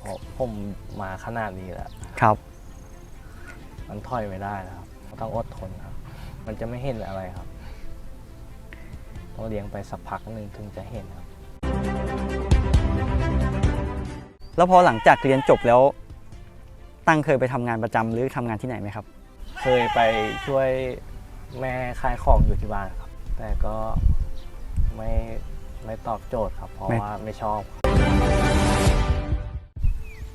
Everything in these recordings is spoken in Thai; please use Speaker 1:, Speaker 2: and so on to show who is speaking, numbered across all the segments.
Speaker 1: เพราะผมมาขนาดนี้แล้ว
Speaker 2: ครับ
Speaker 1: มันถอยไม่ได้แล้วครับ ต้องอดทนครับ มันจะไม่เห็นอะไรครับ ต้องเลี้ยงไปสักพักหนึ่งถึงจะเห็นครับ
Speaker 2: แล้วพอหลังจากเรียนจบแล้ว ตั้งเคยไปทำงานประจำหรือทำงานที่ไหนไหมครับ
Speaker 1: เคยไปช่วยแม่ขายของอยู่ที่บ้านครับ แต่ก็ไม่ ไม่ตอบโจทย์ครับ เพราะ
Speaker 2: ไม่
Speaker 1: ว่าไม่ชอบ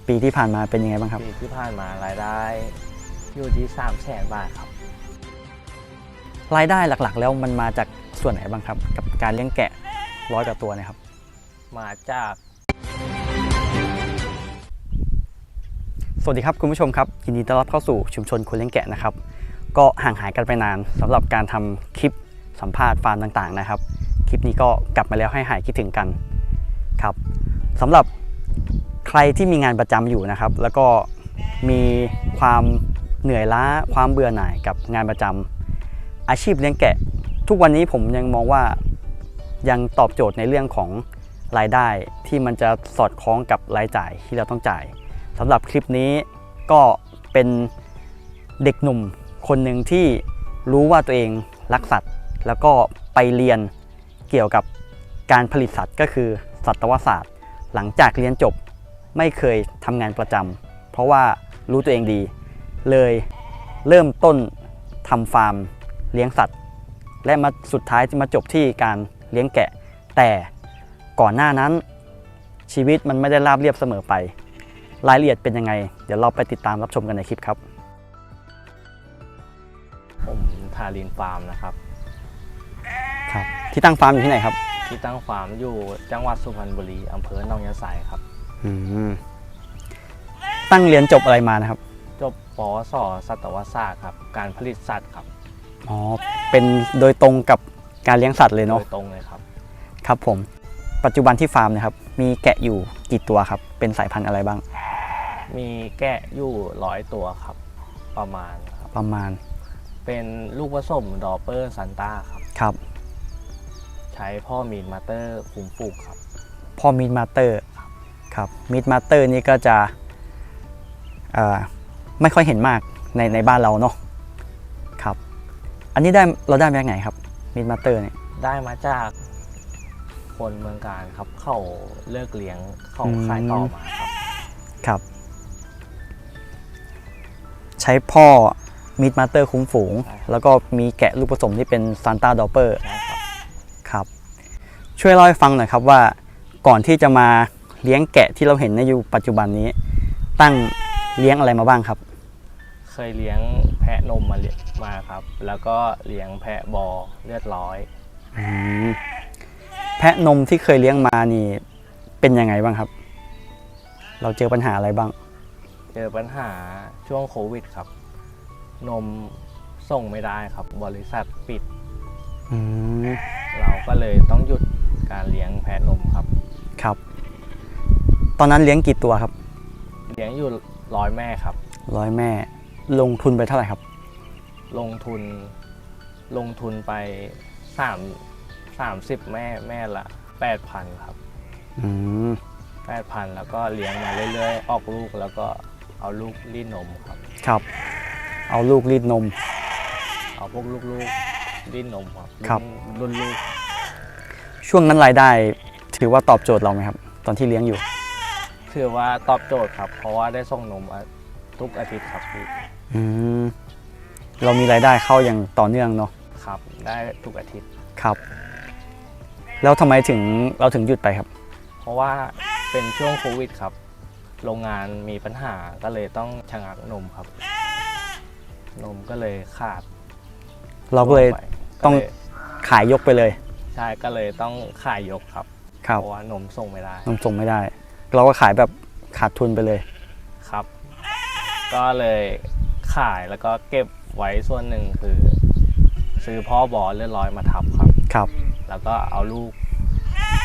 Speaker 2: ปีที่ผ่านมาเป็นยังไงบ้างครับ
Speaker 1: ปีที่ผ่านมารายได้อยู่ที่3 0 0แสนบาทครับ
Speaker 2: รายได้หลักๆ แล้วมันมาจากส่วนไหนบ้างครับ กับการเลี้ยงแกะร้อยกว่าตัวเนะครับ
Speaker 1: มาจาก
Speaker 2: สวัสดีครับคุณผู้ชมครับยินดีต้อนรับเข้าสู่ชุมชนคนเลี้ยงแกะนะครับ ก็ห่างหายกันไปนานสำหรับการทำคลิปสัมภาษณ์ฟาร์มต่างๆนะครับ คลิปนี้ก็กลับมาแล้วให้หายคิดถึงกันครับสำหรับใครที่มีงานประจำอยู่นะครับ แล้วก็มีความเหนื่อยล้าความเบื่อหน่ายกับงานประจำอาชีพเลี้ยงแกะ ทุกวันนี้ผมยังมองว่ายังตอบโจทย์ในเรื่องของรายได้ที่มันจะสอดคล้องกับรายจ่ายที่เราต้องจ่ายสำหรับคลิปนี้ก็เป็นเด็กหนุ่มคนหนึ่งที่รู้ว่าตัวเองรักสัตว์ แล้วก็ไปเรียน เกี่ยวกับการผลิตสัตว์ก็คือสัตวศาสตร์ หลังจากเรียนจบไม่เคยทำงานประจำเพราะว่ารู้ตัวเองดี เลยเริ่มต้นทำฟาร์มเลี้ยงสัตว์ และมาสุดท้ายจะมาจบที่การเลี้ยงแกะ แต่ก่อนหน้านั้นชีวิตมันไม่ได้ราบเรียบเสมอไป รายละเอียดเป็นยังไง เดี๋ยวเราไปติดตามรับชมกันในคลิปครับ
Speaker 1: ผมทารินฟาร์มนะครับ
Speaker 2: ครับ ที่ตั้งฟาร์มอยู่ที่ไหนครับ
Speaker 1: ที่ตั้งฟาร์มอยู่จังหวัดสุพรรณบุรีอำเภอหนองยาไซครับ
Speaker 2: อืมตั้งเรียนจบอะไรมานะครับ
Speaker 1: จบปวสสัตวศาสตร์ครับ การผลิตสัตว์ครับ
Speaker 2: อ๋อเป็นโดยตรงกับการเลี้ยงสัตว์เลย
Speaker 1: โด
Speaker 2: เนาะ
Speaker 1: ยตรงเลยครับ
Speaker 2: ครับผม ปัจจุบันที่ฟาร์มเนะครับ มีแกะอยู่กี่ตัวครับ เป็นสายพันธุ์อะไรบ้าง
Speaker 1: มีแกะอยู่ร้อยตัวครับ ประมาณครับ
Speaker 2: ประมาณ
Speaker 1: เป็นลูกผสมดอปเปอร์ซันต้าครับ
Speaker 2: ครับ
Speaker 1: ใช้พ่อมีนมาเตอร์คุมปลูกครับ
Speaker 2: พอมิดมาสเตอร์ครับมิดมาสเตอร์นี่ก็จะเอ่อไม่ค่อยเห็นมากในในบ้านเราเนาะครับ อันนี้ได้เราได้มาจากไหนครับมิดมาสเตอร์เนี่ย
Speaker 1: ได้มาจากคนเมืองการครับเขาเลิกเลี้ยงเขา
Speaker 2: อืม
Speaker 1: ขายต่อมาครับ
Speaker 2: ครับ ใช้พ่อมิดมาสเตอร์คุ้มฝูง
Speaker 1: ใช่ครับ
Speaker 2: แล้วก็มีแกะลูกผสมที่เป็นซานต้าดอปเปอร์
Speaker 1: ใช่ครับ
Speaker 2: ครับ ช่วยเล่าให้ฟังหน่อยครับว่าก่อนที่จะมาเลี้ยงแกะที่เราเห็นในอยู่ปัจจุบันนี้ ตั้งเลี้ยงอะไรมาบ้างครับ
Speaker 1: เคยเลี้ยงแพะนมมาเลี้ยงมาครับ แล้วก็เลี้ยงแพะบอเลือดร้อย
Speaker 2: อืมแพะนมที่เคยเลี้ยงมานี่เป็นยังไงบ้างครับ เราเจอปัญหาอะไรบ้าง
Speaker 1: เจอปัญหาช่วงโควิดครับ นมส่งไม่ได้ครับ บริษัทปิด
Speaker 2: อืม
Speaker 1: เราก็เลยต้องหยุดการเลี้ยงแพะนมครับ
Speaker 2: ครับ ตอนนั้นเลี้ยงกี่ตัวครับ
Speaker 1: เลี้ยงอยู่ร้อยแม่ครับ
Speaker 2: ร้อยแม่ ลงทุนไปเท่าไหร่ครับ
Speaker 1: ลงทุน ลงทุนไปสามสามสิบแม่แม่ละแปดพันครับ
Speaker 2: อืม
Speaker 1: แปดพันแล้วก็เลี้ยงมาเรื่อยๆ ออกลูกแล้วก็เอาลูกรีดนมครับ
Speaker 2: ครับ เอาลูกรีดนม
Speaker 1: เอาพวกลูกๆรี ดนมครับ
Speaker 2: ครับ
Speaker 1: รุ่นลูก
Speaker 2: ช่วงนั้นรายได้ถือว่าตอบโจทย์เราไหมครับ ตอนที่เลี้ยงอยู่
Speaker 1: ถือว่าตอบโจทย์ครับ เพราะว่าได้ส่งนมอะทุกอาทิตย์ครับพี่
Speaker 2: อืมเรามีรายได้เข้าอย่างต่อเนื่องเนาะ
Speaker 1: ครับ ได้ทุกอาทิตย์
Speaker 2: ครับ แล้วทำไมถึงเราถึงหยุดไปครับ
Speaker 1: เพราะว่าเป็นช่วงโควิดครับ โรงงานมีปัญหาก็เลยต้องชะงักนมครับ นมก็เลยขาด
Speaker 2: เราก็เลย
Speaker 1: ไป
Speaker 2: ต้อง
Speaker 1: ก็เลย
Speaker 2: ขายยกไปเลย
Speaker 1: ใช่ก็เลยต้องขายยกครับ
Speaker 2: ครับ
Speaker 1: เพราะว่านมส่งไม่ได้
Speaker 2: นมส่งไม่ได้ เราก็ขายแบบขาดทุนไปเลย
Speaker 1: ครับ ก็เลยขายแล้วก็เก็บไว้ส่วนหนึ่งคือ ซื้อพ่อบอเลือดร้อยมาทับครับ
Speaker 2: ครับ
Speaker 1: แล้วก็เอาลูก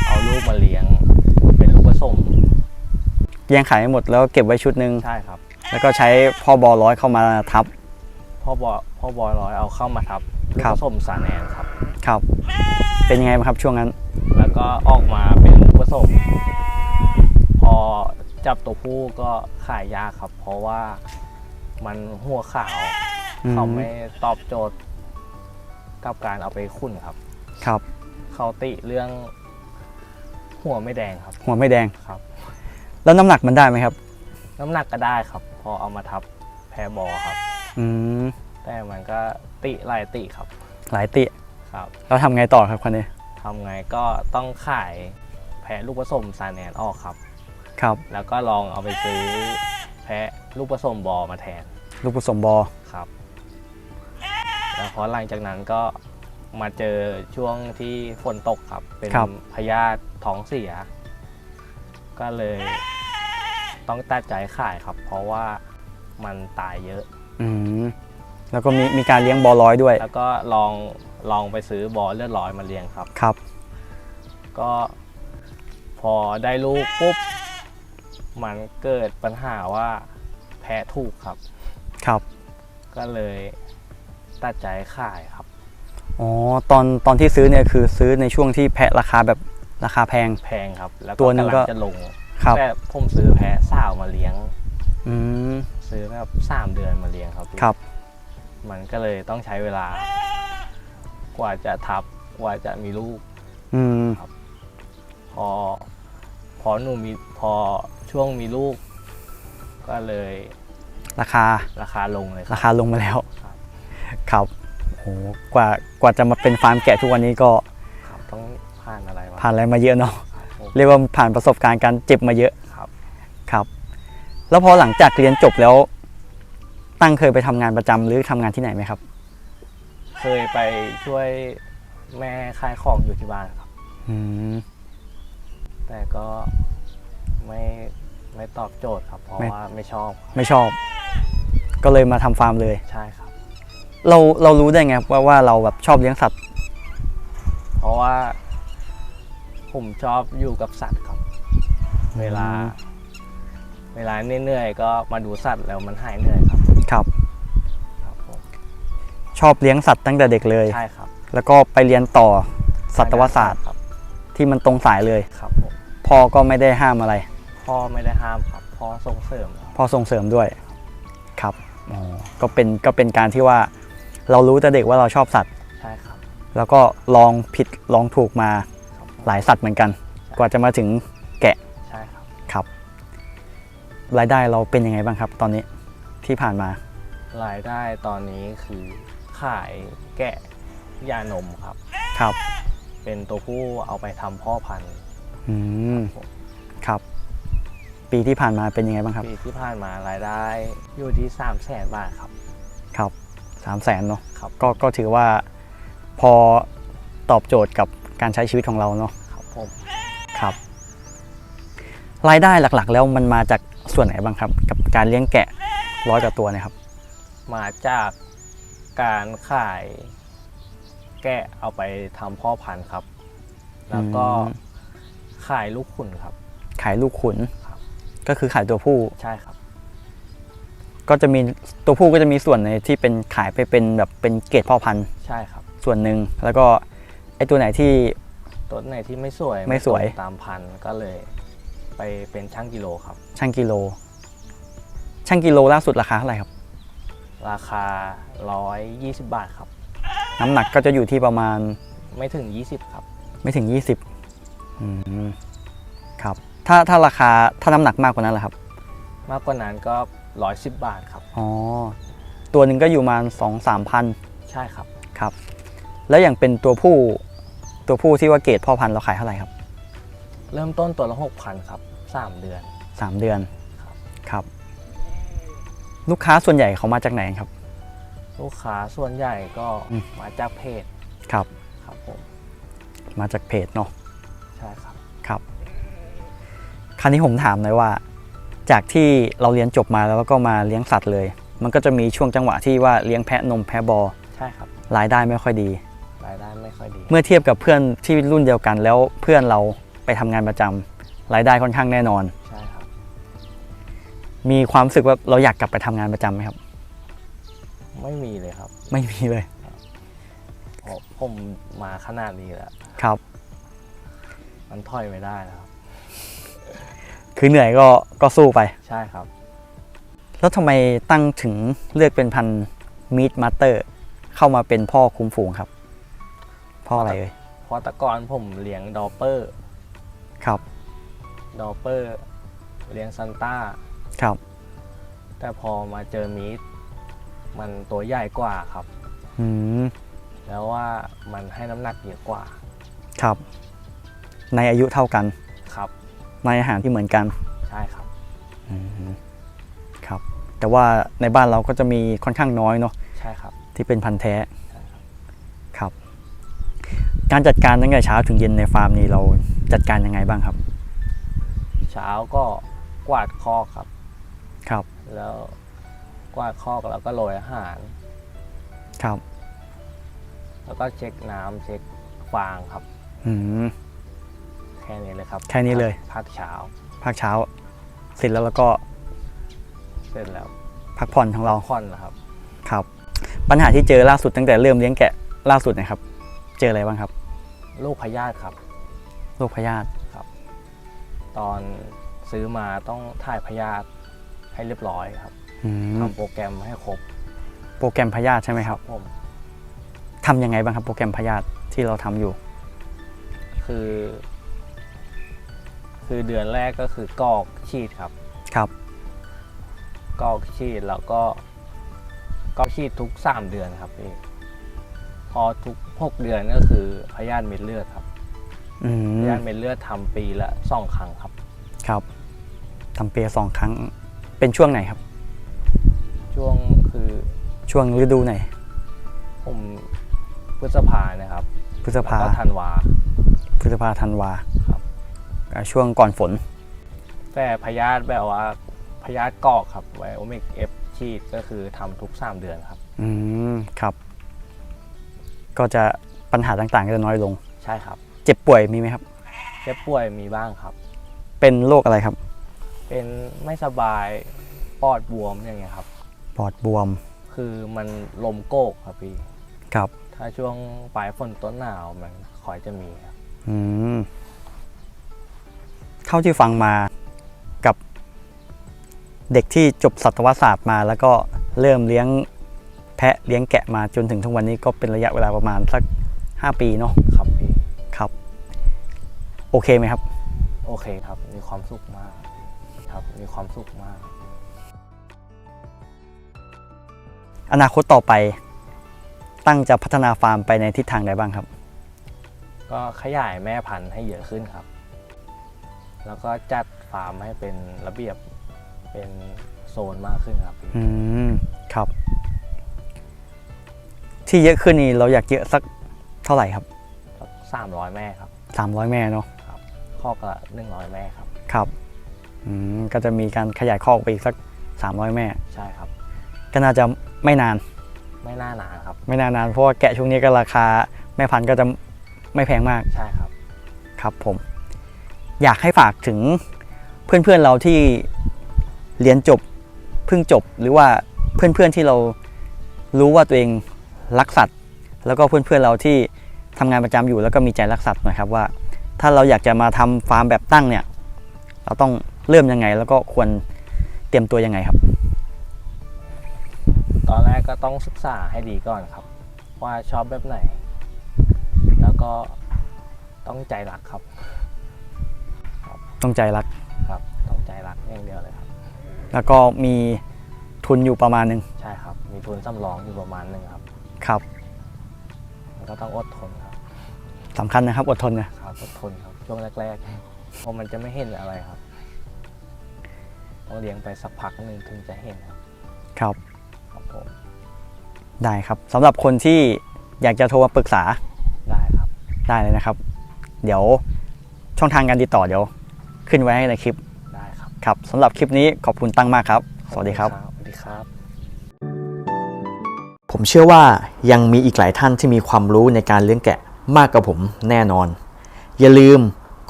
Speaker 1: เอาลูกมาเลี้ยง เป็นลูกผสม
Speaker 2: แย่งขายให้หมดแล้วเก็บไว้ชุดหนึ่ง
Speaker 1: ใช่ครับ
Speaker 2: แล้วก็ใช้พ่อบอร้อยเข้ามาทับ
Speaker 1: พ่อบอพ่อบอร้อยเอาเข้ามาทับ ลูก
Speaker 2: ครับ
Speaker 1: ผสมสาแนนครับ
Speaker 2: ครับ เป็นยังไงบ้างครับช่วงนั้น
Speaker 1: แล้วก็ออกมาเป็นจับตัวผู้ก็ขายยากครับ เพราะว่ามันหัวขาว
Speaker 2: อืม
Speaker 1: เขาไม่ตอบโจทย์กับการเอาไปขุ่นครับ
Speaker 2: ครับ
Speaker 1: เขาติเรื่องหัวไม่แดงครับ
Speaker 2: หัวไม่แดง
Speaker 1: ครับ
Speaker 2: แล้วน้ำหนักมันได้ไหมครับ
Speaker 1: น้ำหนักก็ได้ครับ พอเอามาทับแพรบอครับ
Speaker 2: อืม
Speaker 1: แต่มันก็ ติหลายติครับ
Speaker 2: หลายติ
Speaker 1: ครับ
Speaker 2: แล้วทำไงต่อครับคันนี้
Speaker 1: ทำไงก็ต้องขายแพะลูกผสมซาแนนออกครับ
Speaker 2: ครับ
Speaker 1: แล้วก็ลองเอาไปซื้อแพะลูกผสมบอมาแทน
Speaker 2: ลูกผสมบอ
Speaker 1: ครับ แล้วพอหลังจากนั้นก็มาเจอช่วงที่ฝนตกครับ เป็นพยาธิท้องเสีย ก็เลยต้องตัดใจขายครับ เพราะว่ามันตายเยอะ
Speaker 2: อืม แล้วก็มีมีการเลี้ยงบอร้อยด้วย
Speaker 1: แล้วก็ลองลองไปซื้อบอเลือดร้อยมาเลี้ยงครับ
Speaker 2: ครับ
Speaker 1: ก็พอได้ลูกปุ๊บ มันเกิดปัญหาว่าแพ้ถูกครับ
Speaker 2: ครับ
Speaker 1: ก็เลยตัดใจขายครับ
Speaker 2: อ๋อ ตอนตอนที่ซื้อเนี่ยคือซื้อในช่วงที่แพะราคาแบบราคาแพง
Speaker 1: แพงครับ แล้ว
Speaker 2: ตั
Speaker 1: ก็
Speaker 2: วหนึ่ง
Speaker 1: กำลั
Speaker 2: ก็
Speaker 1: งจะลง
Speaker 2: ครับ
Speaker 1: แต่ผมซื้อแพะสาวมาเลี้ยง
Speaker 2: อืม
Speaker 1: ซื้อแบบสามเดือนมาเลี้ยงครับพี่
Speaker 2: ครับ
Speaker 1: มันก็เลยต้องใช้เวลา กว่าจะทับกว่าจะมีลูก
Speaker 2: อืม
Speaker 1: พอ พอหนูมีพอช่วงมีลูก ก็เลย
Speaker 2: ราคา
Speaker 1: ราคาลงเลยค
Speaker 2: รา
Speaker 1: รับ
Speaker 2: คาลงมาแล้ว
Speaker 1: ครับ
Speaker 2: ครับโหกว่ากว่าจะมาเป็นฟาร์มแกะทุกวันนี้ก็
Speaker 1: ครับต้องผ่านอะไรมา
Speaker 2: ผ่านอะไรมาเยอะเนาะ
Speaker 1: ครับผม
Speaker 2: เรียกว่าผ่านประสบการณ์การเจ็บมาเยอะ
Speaker 1: ครับ
Speaker 2: ครับ แล้วพอหลังจากเรียนจบแล้ว ตั้งเคยไปทำงานประจำหรือทำงานที่ไหนไหมครับ
Speaker 1: เคยไปช่วยแม่ขายของอยู่ที่บ้านครับ
Speaker 2: อืม
Speaker 1: แต่ก็ไม่ไม่ตอบโจทย์ครับ เพราะ
Speaker 2: ไม่
Speaker 1: ว่าไม่ชอบครับ
Speaker 2: ไม่ชอบ ก็เลยมาทำฟาร์มเลย
Speaker 1: ใช่ครับ
Speaker 2: เราเรารู้ได้ไงว่าว่าเราแบบชอบเลี้ยงสัตว์
Speaker 1: เพราะว่า ผมชอบอยู่กับสัตว์ครับ เวลา เวลาเหนื่อยๆก็มาดูสัตว์แล้วมันหายเหนื่อยครับ
Speaker 2: ครับ
Speaker 1: ครับผม
Speaker 2: ชอบเลี้ยงสัตว์ตั้งแต่เด็กเลย
Speaker 1: ใช่ครับ
Speaker 2: แล้วก็ไปเรียนต่อสัตวศาสตร์
Speaker 1: ครับ
Speaker 2: ที่มันตรงสายเลย
Speaker 1: ครับผม
Speaker 2: พ่อก็ไม่ได้ห้ามอะไร
Speaker 1: พ่อไม่ได้ห้ามครับพ่อส่งเสริมครับ
Speaker 2: พ่อส่งเสริมด้วย ครับอ๋อก็เป็นก็เป็นการที่ว่า เรารู้แต่เด็กว่าเราชอบสัตว์
Speaker 1: ใช่ครับ
Speaker 2: แล้วก็ลองผิดลองถูกมา
Speaker 1: ครับผม
Speaker 2: หลายสัตว์เหมือนกัน กว่าจะมาถึงแกะ
Speaker 1: ใช่ครับ
Speaker 2: ครับ รายได้เราเป็นยังไงบ้างครับ ตอนนี้ ที่ผ่านมา
Speaker 1: รายได้ตอนนี้คือขายแกะยานมครับ
Speaker 2: ครับ
Speaker 1: เป็นตัวผู้เอาไปทำพ่อพันธุ์
Speaker 2: อืม
Speaker 1: ผม
Speaker 2: ครับ ปีที่ผ่านมาเป็นยังไงบ้างครับ
Speaker 1: ปีที่ผ่านมารายได้อยู่ที่3 0 0แสนบาทครับ
Speaker 2: ครับสามแสนเนาะ
Speaker 1: ครับ
Speaker 2: ก็ก็ถือว่าพอตอบโจทย์กับการใช้ชีวิตของเราเนาะ
Speaker 1: ครับผม
Speaker 2: ครับ รายได้หลักๆ แล้วมันมาจากส่วนไหนบ้างครับ กับการเลี้ยงแกะ ร้อยกว่าตัวเนะครับ
Speaker 1: มาจากการขายแกะเอาไปทำพ่อพันธุ์ครับ แล้วก็
Speaker 2: อืม
Speaker 1: ขายลูกขุนครับ
Speaker 2: ขายลูกขุน
Speaker 1: ครับ
Speaker 2: ก็คือขายตัวผู้
Speaker 1: ใช่ครับ
Speaker 2: ก็จะมีตัวผู้ก็จะมีส่วนในที่เป็นขายไปเป็นแบบเป็นเกรดพ่อพันธุ์
Speaker 1: ใช่ครับ
Speaker 2: ส่วนหนึ่ง แล้วก็ไอตัวไหนที่
Speaker 1: ตัวไหนที่ไม่สวย
Speaker 2: ไม่สวย
Speaker 1: ตรงตามพันธุ์ก็เลย ไปเป็นช่างกิโลครับ
Speaker 2: ช่างกิโล ช่างกิโลล่าสุดราคาเท่าไหร่ครับ
Speaker 1: ราคา 120 บาทครับ
Speaker 2: น้ำหนักก็จะอยู่ที่ประมาณ
Speaker 1: ไม่ถึง 20 ครับ
Speaker 2: ไม่ถึง 20อืมครับ ถ้าถ้าราคาถ้าน้ำหนักมากกว่านั้นล่ะครับ
Speaker 1: มากกว่านั้นก็ 110 บาทครับ
Speaker 2: อ๋อ ตัวหนึ่งก็อยู่ประมาณสองสามพัน
Speaker 1: ใช่ครับ
Speaker 2: ครับ แล้วอย่างเป็นตัวผู้ตัวผู้ที่ว่าเกรดพ่อพันธุ์เราขายเท่าไหร่ครับ
Speaker 1: เริ่มต้นตัวละ 6,000 ครับ 3 เดือน
Speaker 2: สามเดือน
Speaker 1: ครับ
Speaker 2: ครับ ลูกค้าส่วนใหญ่เขามาจากไหนครับ
Speaker 1: ลูกค้าส่วนใหญ่ก็
Speaker 2: อืม
Speaker 1: มาจากเพจ
Speaker 2: ครับ
Speaker 1: ครับผม
Speaker 2: มาจากเพจเนาะ
Speaker 1: ใช่ครับ
Speaker 2: ครับ คราวนี้ผมถามหน่อยว่า จากที่เราเรียนจบมาแล้วก็มาเลี้ยงสัตว์เลย มันก็จะมีช่วงจังหวะที่ว่าเลี้ยงแพะนมแพะบอ
Speaker 1: ใช่ครับ
Speaker 2: รายได้ไม่ค่อยดี
Speaker 1: รายได้ไม่ค่อยดี
Speaker 2: เมื่อเทียบกับเพื่อนที่รุ่นเดียวกันแล้วเพื่อนเราไปทำงานประจำรายได้ค่อนข้างแน่นอน
Speaker 1: ใช่ครับ
Speaker 2: มีความรู้สึกว่าเราอยากกลับไปทำงานประจำไหมครับ
Speaker 1: ไม่มีเลยครับ
Speaker 2: ไม่มีเลย
Speaker 1: เพราะผมมาขนาดนี้แล้ว
Speaker 2: ครับ
Speaker 1: มันถอยไม่ได้แล้วครับ
Speaker 2: คือเหนื่อยก็ก็สู้ไป
Speaker 1: ใช่ครับ
Speaker 2: แล้วทำไมตั้งถึงเลือกเป็นพันมีดมาสเตอร์ เข้ามาเป็นพ่อคุมฝูงครับเพ่ออะไรเอ่ย
Speaker 1: เพราะแตะกอนผมเลี้ยงดอปเปอร์
Speaker 2: ครับ
Speaker 1: ดอปเปอร์ เลี้ยงซันต้า
Speaker 2: ครับ
Speaker 1: แต่พอมาเจอมีดมันตัวใหญ่กว่าครับ
Speaker 2: อืม
Speaker 1: แล้วว่ามันให้น้ำหนักเยอะกว่า
Speaker 2: ครับ ในอายุเท่ากัน
Speaker 1: ครับ
Speaker 2: ในอาหารที่เหมือนกัน
Speaker 1: ใช่ครับ
Speaker 2: อืม ครับ แต่ว่าในบ้านเราก็จะมีค่อนข้างน้อยเนาะ
Speaker 1: ใช่ครับ
Speaker 2: ที่เป็นพันธุ์แท้ ครับ การจัดการตั้งแต่เช้าถึงเย็นในฟาร์มนี้เราจัดการยังไงบ้างครับ
Speaker 1: เช้าก็กวาดคอกครับ
Speaker 2: ครับ
Speaker 1: แล้วกวาดคอกแล้วก็โรยอาหาร
Speaker 2: ครับ
Speaker 1: แล้วก็เช็คน้ำเช็คฟางครับ
Speaker 2: อืม
Speaker 1: แค่นี้เลยครับ
Speaker 2: แค่นี้เลย
Speaker 1: พักเช้า
Speaker 2: ภาคเช้า เสร็จแล้วเราก็
Speaker 1: เสร็จแล้ว
Speaker 2: พักผ่อนของเรา
Speaker 1: ค่อนนะครับ
Speaker 2: ครับ ปัญหาที่เจอล่าสุดตั้งแต่เริ่มเลี้ยงแกะล่าสุดนะครับ เจออะไรบ้างครับ
Speaker 1: ลูกพยาธิครับ
Speaker 2: โรคพยาธิ
Speaker 1: ตอนซื้อมาต้องถ่ายพยาธิ ให้เรียบร้อยครับ
Speaker 2: อืม
Speaker 1: ทำโปรแกรมให้ครบ
Speaker 2: โปรแกรมพยาธิใช่ไหมครับ
Speaker 1: ผม
Speaker 2: ทำยังไงบ้างครับโปรแกรมพยาธิที่เราทำอยู่
Speaker 1: คือ คือเดือนแรกก็คือกรอกฉีดครับ
Speaker 2: ครับ
Speaker 1: กรอกฉีดแล้วก็กรอกฉีดทุก3เดือนครับพี่พอทุก6เดือนก็คือพยาธิเม็ดเลือดครับ
Speaker 2: อื
Speaker 1: พ
Speaker 2: ม
Speaker 1: ยาธิเม็ดเลือดทำปีละสองครั้งครับ
Speaker 2: ครับทำเปียสองครั้ง เป็นช่วงไหนครับ
Speaker 1: ช่วงคือ
Speaker 2: ช่วงฤดูไหน
Speaker 1: ผมพฤษภานะครับ
Speaker 2: พฤษภา
Speaker 1: แล้วก็ธันวา
Speaker 2: พฤษภาธันวา
Speaker 1: ครับ
Speaker 2: อ่าช่วงก่อนฝน
Speaker 1: แต่พยาธิแบบว่าพยาธิกรอกครับไวโอมิกเอฟฉีดก็คือทำทุก 3 เดือนครับ
Speaker 2: อืมครับ ก็จะปัญหาต่างๆก็จะน้อยลง
Speaker 1: ใช่ครับ
Speaker 2: เจ็บป่วยมีไหมครับ
Speaker 1: เจ็บป่วยมีบ้างครับ
Speaker 2: เป็นโรคอะไรครับ
Speaker 1: เป็นไม่สบายปอดบวมอย่างเงี้ยครับ
Speaker 2: ปอดบวม
Speaker 1: คือมันลมโกกครับพี่
Speaker 2: ครับ
Speaker 1: ถ้าช่วงปลายฝนต้นหนาวมันคอยจะมีครับ
Speaker 2: อืมเท่าที่ฟังมากับเด็กที่จบสัตวศาสตร์มา แล้วก็เริ่มเลี้ยงแพะเลี้ยงแกะมาจนถึงทุกวันนี้ก็เป็นระยะเวลาประมาณสัก 5 ปีเนาะ
Speaker 1: ครับพี่
Speaker 2: ครับ โอเคไหมครับ
Speaker 1: โอเคครับ มีความสุขมาก ครับมีความสุขมาก
Speaker 2: อนาคตต่อไป ตั้งจะพัฒนาฟาร์มไปในทิศทางใดบ้างครับ
Speaker 1: ก็ขยายแม่พันธุ์ให้เยอะขึ้นครับ แล้วก็จัดฟาร์มให้เป็นระเบียบเป็นโซนมากขึ้นครับพี่
Speaker 2: อืมครับ ที่เยอะขึ้นนี่เราอยากเยอะสักเท่าไหร่ครับ
Speaker 1: สามร้อยแม่ครับ
Speaker 2: 300 แม่เนาะ
Speaker 1: ข้อกละหนึ่งร้อยแม่ครับ
Speaker 2: ครับ อืมก็จะมีการขยายคอกไปอีกสัก 300 แม่
Speaker 1: ใช่ครับ
Speaker 2: ก็น่าจะไม่นาน
Speaker 1: ไม่น่านานครับ
Speaker 2: ไม่นานนานเพราะว่าแกะช่วงนี้ก็ราคาแม่พันธุ์ก็จะไม่แพงมาก
Speaker 1: ใช่ครับ
Speaker 2: ครับผม อยากให้ฝากถึงเพื่อนๆเราที่เรียนจบเพิ่งจบหรือว่าเพื่อนๆที่เรารู้ว่าตัวเองรักสัตว์ แล้วก็เพื่อนๆเราที่ทำงานประจำอยู่แล้วก็มีใจรักสัตว์หนะครับว่า ถ้าเราอยากจะมาทำฟาร์มแบบตั้งเนี่ย เราต้อง เริ่มยังไงแล้วก็ควรเตรียมตัวยังไงครับ
Speaker 1: ตอนแรกก็ต้องศึกษาให้ดีก่อนครับ ว่าชอบแบบไหน แล้วก็ต้องใจรักครับ
Speaker 2: ต้องใจรัก
Speaker 1: ครับ ต้องใจรักอย่างเดียวเลยครับ
Speaker 2: แล้วก็มีทุนอยู่ประมาณหนึง
Speaker 1: ใช่ครับ มีทุนสำรองอยู่ประมาณหนึ่งครับ
Speaker 2: ครับ
Speaker 1: มันก็ต้องอดทนครับ
Speaker 2: สำคัญนะครับอดทนนะครับ
Speaker 1: อดทนครับช่วงแรกๆเพราะมันจะไม่เห็นอะไรครับ ต้องเลี้ยงไปสักพักหนึ่งถึงจะเห็นครับ
Speaker 2: ครับ
Speaker 1: ครับผม
Speaker 2: ได้ครับสำหรับคนที่อยากจะโทรมาปรึกษา
Speaker 1: ได้ครับ
Speaker 2: ได้เลยนะครับ เดี๋ยวช่องทางการติดต่อเดี๋ยว ขึ้นไว้ให้ในคลิป
Speaker 1: ได้ครับ
Speaker 2: ครับสำหรับคลิปนี้ขอบคุณตั้งมากครับ สวัสดีครับ
Speaker 1: สวัสดีครับ
Speaker 2: ผมเชื่อว่ายังมีอีกหลายท่านที่มีความรู้ในการเลี้ยงแกะมากกว่าผมแน่นอน อย่าลืม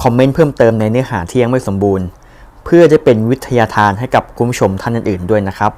Speaker 2: คอมเมนต์เพิ่มเติมในเนื้อหาที่ยังไม่สมบูรณ์ เพื่อจะเป็นวิทยาทานให้กับคุณผู้ชมท่านอื่นๆด้วยนะครับ